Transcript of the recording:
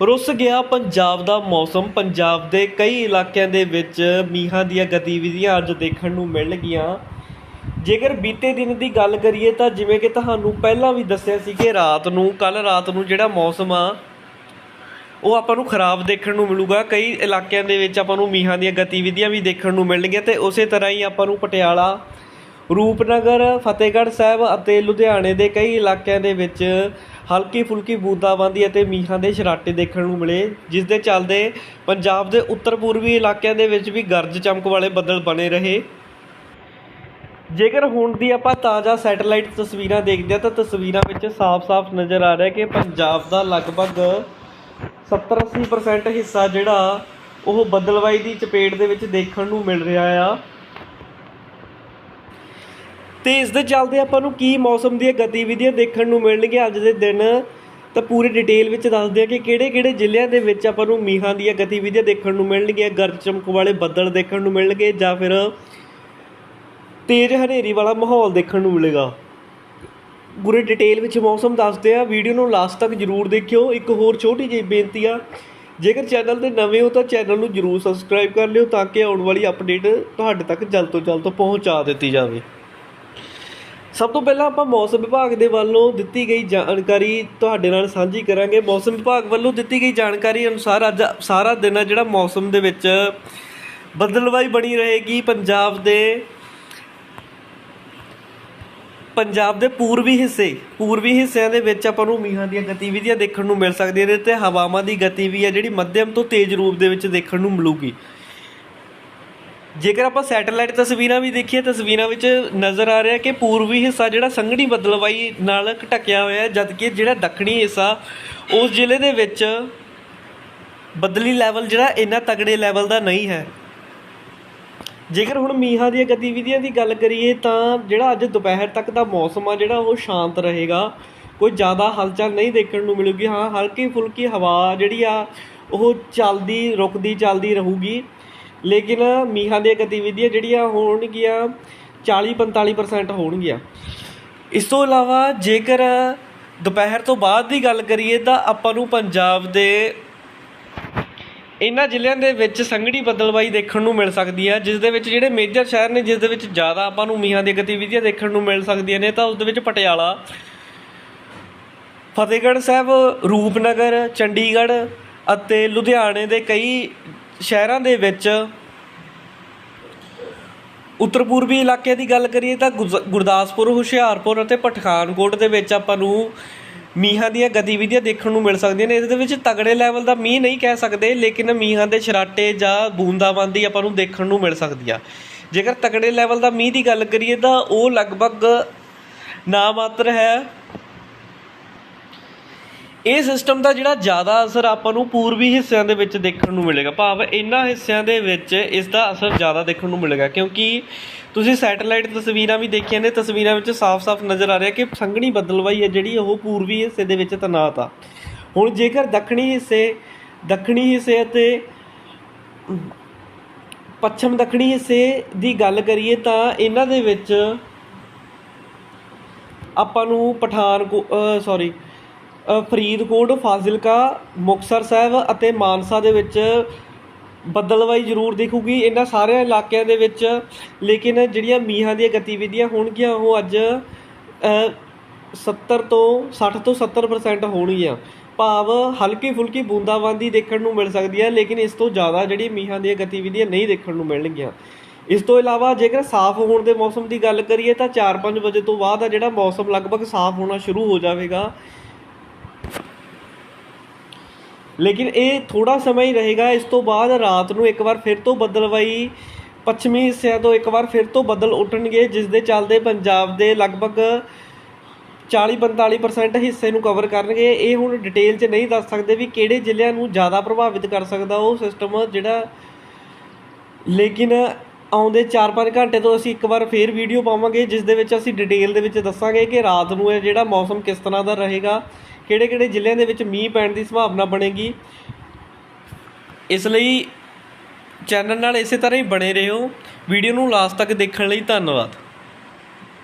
ਰੁੱਸ ਗਿਆ ਪੰਜਾਬ ਦਾ ਮੌਸਮ। ਪੰਜਾਬ ਦੇ ਕਈ ਇਲਾਕਿਆਂ ਦੇ ਵਿੱਚ ਮੀਂਹਾਂ ਦੀਆਂ ਗਤੀਵਿਧੀਆਂ ਅੱਜ ਦੇਖਣ ਨੂੰ ਮਿਲ ਗਈਆਂ ਜੇਕਰ ਬੀਤੇ ਦਿਨ ਦੀ ਗੱਲ ਕਰੀਏ ਤਾਂ ਜਿਵੇਂ ਕਿ ਤੁਹਾਨੂੰ ਪਹਿਲਾਂ ਵੀ ਦੱਸਿਆ ਸੀ ਕਿ ਰਾਤ ਨੂੰ ਕੱਲ ਰਾਤ ਨੂੰ ਜਿਹੜਾ ਮੌਸਮ ਆ, ਉਹ ਆਪਾਂ ਨੂੰ ਖਰਾਬ ਦੇਖਣ ਨੂੰ ਮਿਲੂਗਾ। ਕਈ ਇਲਾਕਿਆਂ ਦੇ ਵਿੱਚ ਆਪਾਂ ਨੂੰ ਮੀਂਹਾਂ ਦੀਆਂ ਗਤੀਵਿਧੀਆਂ ਵੀ ਦੇਖਣ ਨੂੰ ਮਿਲਣਗੀਆਂ ਤੇ ਉਸੇ ਤਰ੍ਹਾਂ ਹੀ ਆਪਾਂ ਨੂੰ ਪਟਿਆਲਾ ਰੂਪਨਗਰ, ਫਤਿਹਗੜ੍ਹ ਸਾਹਿਬ ਅਤੇ ਲੁਧਿਆਣੇ ਦੇ ਕਈ ਇਲਾਕਿਆਂ ਦੇ ਵਿੱਚ ਹਲਕੀ ਫੁਲਕੀ ਬੂੰਦਾਬਾਂਦੀ ਅਤੇ ਮੀਂਹਾਂ ਦੇ ਛਰਾਟੇ ਦੇਖਣ ਨੂੰ ਮਿਲੇ, ਜਿਸ ਦੇ ਚੱਲਦੇ ਪੰਜਾਬ ਦੇ ਉੱਤਰ ਪੂਰਬੀ ਇਲਾਕਿਆਂ ਦੇ ਵਿੱਚ ਵੀ ਗਰਜ ਚਮਕ ਵਾਲੇ ਬੱਦਲ ਬਣੇ ਰਹੇ। ਜੇਕਰ ਹੁਣ ਦੀ ਆਪਾਂ ਤਾਜ਼ਾ ਸੈਟੇਲਾਈਟ ਤਸਵੀਰਾਂ ਦੇਖਦੇ ਹਾਂ, ਤਾਂ ਤਸਵੀਰਾਂ ਵਿੱਚ ਸਾਫ਼-ਸਾਫ਼ ਨਜ਼ਰ ਆ ਰਿਹਾ ਕਿ ਪੰਜਾਬ ਦਾ ਲਗਭਗ 70-80% ਹਿੱਸਾ ਜਿਹੜਾ ਉਹ ਬੱਦਲਵਾਈ ਦੀ ਚਪੇਟ ਦੇ ਵਿੱਚ ਦੇਖਣ ਨੂੰ ਮਿਲ ਰਿਹਾ ਆ। ਤੇ ਇਸ ਦੇ ਚੱਲਦੇ ਆਪਾਂ ਨੂੰ ਕੀ ਮੌਸਮ ਦੀਆਂ ਗਤੀਵਿਧੀਆਂ ਦੇਖਣ ਨੂੰ ਮਿਲਣਗੀਆਂ ਅੱਜ ਦੇ ਦਿਨ। ਤਾਂ ਪੂਰੀ ਡਿਟੇਲ ਵਿੱਚ ਦੱਸਦੇ ਆ ਕਿ ਕਿਹੜੇ-ਕਿਹੜੇ ਜ਼ਿਲ੍ਹਿਆਂ ਦੇ ਵਿੱਚ ਆਪਾਂ ਨੂੰ ਮੀਂਹਾਂ ਦੀਆਂ ਗਤੀਵਿਧੀਆਂ ਦੇਖਣ ਨੂੰ ਮਿਲਣਗੀਆਂ, ਗਰਜ ਚਮਕ ਵਾਲੇ ਬੱਦਲ ਦੇਖਣ ਨੂੰ ਮਿਲਣਗੇ ਜਾਂ ਫਿਰ ਤੇਜ਼ ਹਨੇਰੀ ਵਾਲਾ ਮਾਹੌਲ ਦੇਖਣ ਨੂੰ ਮਿਲੇਗਾ। ਪੂਰੇ ਡਿਟੇਲ ਵਿੱਚ ਮੌਸਮ ਦੱਸਦੇ ਆ ਵੀਡੀਓ ਨੂੰ ਲਾਸਟ ਤੱਕ ਜਰੂਰ ਦੇਖਿਓ। ਇੱਕ ਹੋਰ ਛੋਟੀ ਜਿਹੀ ਬੇਨਤੀ ਆ, ਜੇਕਰ ਚੈਨਲ ਤੇ ਨਵੇਂ ਹੋ ਤਾਂ ਚੈਨਲ ਨੂੰ ਜਰੂਰ ਸਬਸਕ੍ਰਾਈਬ ਕਰ ਲਿਓ ਤਾਂ ਕਿ ਆਉਣ ਵਾਲੀ ਅਪਡੇਟ ਤੁਹਾਡੇ ਤੱਕ ਜਲਦ ਤੋਂ ਜਲਦ ਪਹੁੰਚਾ ਦਿੱਤੀ ਜਾਵੇ। ਸਭ ਤੋਂ ਪਹਿਲਾਂ ਆਪਾਂ ਮੌਸਮ ਵਿਭਾਗ ਦੇ ਵੱਲੋਂ ਦਿੱਤੀ ਗਈ ਜਾਣਕਾਰੀ ਤੁਹਾਡੇ ਨਾਲ ਸਾਂਝੀ ਕਰਾਂਗੇ। ਮੌਸਮ ਵਿਭਾਗ ਵੱਲੋਂ ਦਿੱਤੀ ਗਈ ਜਾਣਕਾਰੀ ਅਨੁਸਾਰ ਅੱਜ ਸਾਰਾ ਦਿਨ ਆ ਜਿਹੜਾ ਮੌਸਮ ਦੇ ਵਿੱਚ ਬਦਲਵਾਈ ਬਣੀ ਰਹੇਗੀ। ਪੰਜਾਬ ਦੇ ਪੰਜਾਬ ਦੇ ਪੂਰਬੀ ਹਿੱਸੇ, ਪੂਰਬੀ ਹਿੱਸਿਆਂ ਦੇ ਵਿੱਚ ਆਪਾਂ ਨੂੰ ਮੀਂਹਾਂ ਦੀਆਂ ਗਤੀਵਿਧੀਆਂ ਦੇਖਣ ਨੂੰ ਮਿਲ ਸਕਦੀਆਂ ਨੇ ਤੇ ਹਵਾਵਾਂ ਦੀ ਗਤੀ ਵੀ ਹੈ ਜਿਹੜੀ ਮੱਧਮ ਤੋਂ ਤੇਜ਼ ਰੂਪ ਦੇ ਵਿੱਚ ਦੇਖਣ ਨੂੰ ਮਿਲੂਗੀ। ਜੇਕਰ ਆਪਾਂ ਸੈਟੇਲਾਈਟ ਤਸਵੀਰਾਂ ਵੀ ਦੇਖੀਏ, ਤਸਵੀਰਾਂ ਵਿੱਚ ਨਜ਼ਰ ਆ ਰਿਹਾ ਕਿ ਪੂਰਬੀ ਹਿੱਸਾ ਜਿਹੜਾ ਸੰਘਣੀ ਬਦਲਵਾਈ ਨਾਲ ਢੱਕਿਆ ਹੋਇਆ ਹੈ ਜਦਕਿ ਜਿਹੜਾ ਦੱਖਣੀ ਹਿੱਸਾ, ਉਸ ਜ਼ਿਲ੍ਹੇ ਦੇ ਵਿੱਚ ਬਦਲੀ ਲੈਵਲ ਜਿਹੜਾ ਇੰਨਾ ਤਗੜੇ ਲੈਵਲ ਦਾ ਨਹੀਂ ਹੈ। ਜੇਕਰ ਹੁਣ ਮੀਂਹਾਂ ਦੀਆਂ ਗਤੀਵਿਧੀਆਂ ਦੀ ਗੱਲ ਕਰੀਏ, ਤਾਂ ਜਿਹੜਾ ਅੱਜ ਦੁਪਹਿਰ ਤੱਕ ਦਾ ਮੌਸਮ ਆ, ਜਿਹੜਾ ਉਹ ਸ਼ਾਂਤ ਰਹੇਗਾ। ਕੋਈ ਜ਼ਿਆਦਾ ਹਲਚਲ ਨਹੀਂ ਦੇਖਣ ਨੂੰ ਮਿਲੂਗੀ। ਹਾਂ ਹਲਕੀ ਫੁਲਕੀ ਹਵਾ ਜਿਹੜੀ ਆ, ਉਹ ਚੱਲਦੀ ਰੁਕਦੀ ਚੱਲਦੀ ਰਹੂਗੀ। ਲੇਕਿਨ ਮੀਂਹਾਂ ਦੀਆਂ ਗਤੀਵਿਧੀਆਂ ਜਿਹੜੀਆਂ ਹੋਣਗੀਆਂ 40-45% ਹੋਣਗੀਆਂ। ਇਸ ਤੋਂ ਇਲਾਵਾ ਜੇਕਰ ਦੁਪਹਿਰ ਤੋਂ ਬਾਅਦ ਦੀ ਗੱਲ ਕਰੀਏ ਤਾਂ ਆਪਾਂ ਨੂੰ ਪੰਜਾਬ ਦੇ ਇਹਨਾਂ ਜ਼ਿਲ੍ਹਿਆਂ ਦੇ ਵਿੱਚ ਸੰਘਣੀ ਬੱਦਲਬਾਈ ਦੇਖਣ ਨੂੰ ਮਿਲ ਸਕਦੀ ਹੈ ਜਿਸ ਦੇ ਵਿੱਚ ਜਿਹੜੇ ਮੇਜਰ ਸ਼ਹਿਰ ਨੇ ਜਿਸ ਦੇ ਵਿੱਚ ਜ਼ਿਆਦਾ ਆਪਾਂ ਨੂੰ ਮੀਂਹਾਂ ਦੀਆਂ ਗਤੀਵਿਧੀਆਂ ਦੇਖਣ ਨੂੰ ਮਿਲ ਸਕਦੀਆਂ ਨੇ, ਤਾਂ ਉਸ ਦੇ ਵਿੱਚ ਪਟਿਆਲਾ, ਫਤਿਹਗੜ੍ਹ ਸਾਹਿਬ, ਰੂਪਨਗਰ, ਚੰਡੀਗੜ੍ਹ ਅਤੇ ਲੁਧਿਆਣੇ ਦੇ ਕਈ ਸ਼ਹਿਰਾਂ ਦੇ ਵਿੱਚ ਉੱਤਰ ਪੂਰਬੀ ਇਲਾਕੇ ਦੀ ਗੱਲ ਕਰੀਏ ਤਾਂ ਗੁਰਜ਼- ਗੁਰਦਾਸਪੁਰ, ਹੁਸ਼ਿਆਰਪੁਰ ਅਤੇ ਪਠਾਨਕੋਟ ਦੇ ਵਿੱਚ ਆਪਾਂ ਨੂੰ ਮੀਂਹਾਂ ਦੀਆਂ ਗਤੀਵਿਧੀਆਂ ਦੇਖਣ ਨੂੰ ਮਿਲ ਸਕਦੀਆਂ ਨੇ। ਇਹਦੇ ਵਿੱਚ ਤਗੜੇ ਲੈਵਲ ਦਾ ਮੀਂਹ ਨਹੀਂ ਕਹਿ ਸਕਦੇ, ਲੇਕਿਨ ਮੀਂਹਾਂ ਦੇ ਛਰਾਟੇ ਜਾਂ ਬੂੰਦਾਬਾਂਦੀ ਆਪਾਂ ਨੂੰ ਦੇਖਣ ਨੂੰ ਮਿਲ ਸਕਦੀ ਆ ਜੇਕਰ ਤਗੜੇ ਲੈਵਲ ਦਾ ਮੀਂਹ ਦੀ ਗੱਲ ਕਰੀਏ ਤਾਂ ਉਹ ਲਗਭਗ ਨਾ ਮਾਤਰ ਹੈ। ਇਹ ਸਿਸਟਮ ਦਾ ਜਿਹੜਾ ਜ਼ਿਆਦਾ ਅਸਰ ਆਪਾਂ ਨੂੰ ਪੂਰਬੀ ਹਿੱਸਿਆਂ ਦੇ ਵਿੱਚ ਦੇਖਣ ਨੂੰ ਮਿਲੇਗਾ। ਭਾਵ ਇਹਨਾਂ ਹਿੱਸਿਆਂ ਦੇ ਵਿੱਚ ਇਸ ਦਾ ਅਸਰ ਜ਼ਿਆਦਾ ਦੇਖਣ ਨੂੰ ਮਿਲੇਗਾ ਕਿਉਂਕਿ ਤੁਸੀਂ ਸੈਟੇਲਾਈਟ ਤਸਵੀਰਾਂ ਵੀ ਦੇਖੀਆਂ ਨੇ, ਤਸਵੀਰਾਂ ਵਿੱਚ ਸਾਫ਼-ਸਾਫ਼ ਨਜ਼ਰ ਆ ਰਿਹਾ ਕਿ ਸੰਘਣੀ ਬੱਦਲਵਾਈ ਹੈ ਜਿਹੜੀ ਉਹ ਪੂਰਬੀ ਹਿੱਸੇ ਦੇ ਵਿੱਚ ਤੈਨਾਤ ਆ ਹੁਣ ਜੇਕਰ ਦੱਖਣੀ ਹਿੱਸੇ ਦੱਖਣੀ ਹਿੱਸੇ ਅਤੇ ਪੱਛਮ ਦੱਖਣੀ ਹਿੱਸੇ ਦੀ ਗੱਲ ਕਰੀਏ ਤਾਂ ਇਹਨਾਂ ਦੇ ਵਿੱਚ ਆਪਾਂ ਨੂੰ ਪਠਾਨਕੋਟ ਸੌਰੀ ਫਰੀਦਕੋਟ ਫਾਜ਼ਿਲਕਾ ਮੁਕਤਸਰ ਸਾਹਿਬ ਅਤੇ ਮਾਨਸਾ ਦੇ ਵਿੱਚ ਬੱਦਲਵਾਈ ਜ਼ਰੂਰ ਦਿਖੂਗੀ। ਇਹਨਾਂ ਸਾਰਿਆਂ ਇਲਾਕਿਆਂ ਦੇ ਵਿੱਚ ਲੇਕਿਨ ਜਿਹੜੀਆਂ ਮੀਂਹਾਂ ਦੀਆਂ ਗਤੀਵਿਧੀਆਂ ਹੋਣਗੀਆਂ ਉਹ ਅੱਜ ਅ, 70 ਤੋਂ 60 ਤੋਂ 70% ਹੋਣਗੀਆਂ। ਭਾਵ ਹਲਕੀ ਫੁਲਕੀ ਬੂੰਦਾਬਾਂਦੀ ਦੇਖਣ ਨੂੰ ਮਿਲ ਸਕਦੀ ਹੈ ਲੇਕਿਨ ਇਸ ਤੋਂ ਜ਼ਿਆਦਾ ਜਿਹੜੀ ਮੀਂਹਾਂ ਦੀਆਂ ਗਤੀਵਿਧੀਆਂ ਨਹੀਂ ਦੇਖਣ ਨੂੰ ਮਿਲਣਗੀਆਂ। ਇਸ ਤੋਂ ਇਲਾਵਾ ਜੇਕਰ ਸਾਫ਼ ਹੋਣ ਦੇ ਮੌਸਮ ਦੀ ਗੱਲ ਕਰੀਏ ਤਾਂ 4-5 ਵਜੇ ਤੋਂ ਬਾਅਦ ਆ ਜਿਹੜਾ ਮੌਸਮ ਲਗਭਗ ਸਾਫ਼ ਹੋਣਾ ਸ਼ੁਰੂ ਹੋ ਜਾਵੇਗਾ। ਲੇਕਿਨ ਇਹ ਥੋੜਾ ਸਮਾਂ ਹੀ ਰਹੇਗਾ, ਇਸ ਤੋਂ ਬਾਅਦ ਰਾਤ ਨੂੰ ਇੱਕ ਵਾਰ ਫਿਰ ਤੋਂ ਬੱਦਲਵਾਈ, ਪੱਛਮੀ ਹਿੱਸਿਆਂ ਤੋਂ ਇੱਕ ਵਾਰ ਫਿਰ ਤੋਂ ਬੱਦਲ ਉੱਠਣਗੇ ਜਿਸ ਦੇ ਚੱਲਦੇ ਪੰਜਾਬ ਦੇ ਲਗਭਗ 40-45% ਹਿੱਸੇ ਨੂੰ ਕਵਰ ਕਰਨਗੇ। ਇਹ ਹੁਣ ਡਿਟੇਲ 'ਚ ਨਹੀਂ ਦੱਸ ਸਕਦੇ ਵੀ ਕਿਹੜੇ ਜ਼ਿਲ੍ਹਿਆਂ ਨੂੰ ਜ਼ਿਆਦਾ ਪ੍ਰਭਾਵਿਤ ਕਰ ਸਕਦਾ ਉਹ ਸਿਸਟਮ ਜਿਹੜਾ ਲੇਕਿਨ ਆਉਂਦੇ 4-5 ਘੰਟੇ ਤੋਂ ਅਸੀਂ ਇੱਕ ਵਾਰ ਫੇਰ ਵੀਡੀਓ ਪਾਵਾਂਗੇ ਜਿਸ ਦੇ ਵਿੱਚ ਅਸੀਂ ਡਿਟੇਲ ਦੇ ਵਿੱਚ ਦੱਸਾਂਗੇ ਕਿ ਰਾਤ ਨੂੰ ਇਹ ਜਿਹੜਾ ਮੌਸਮ ਕਿਸ ਤਰ੍ਹਾਂ ਦਾ ਰਹੇਗਾ। ਕਿਹੜੇ-ਕਿਹੜੇ ਜ਼ਿਲ੍ਹਿਆਂ ਦੇ ਵਿੱਚ ਮੀਂਹ ਪੈਣ ਦੀ ਸੰਭਾਵਨਾ ਬਣੇਗੀ। ਇਸ ਲਈ ਚੈਨਲ ਨਾਲ ਇਸੇ ਤਰ੍ਹਾਂ ਹੀ ਬਣੇ ਰਹੋ। ਵੀਡੀਓ ਨੂੰ ਲਾਸਟ ਤੱਕ ਦੇਖਣ ਲਈ ਧੰਨਵਾਦ।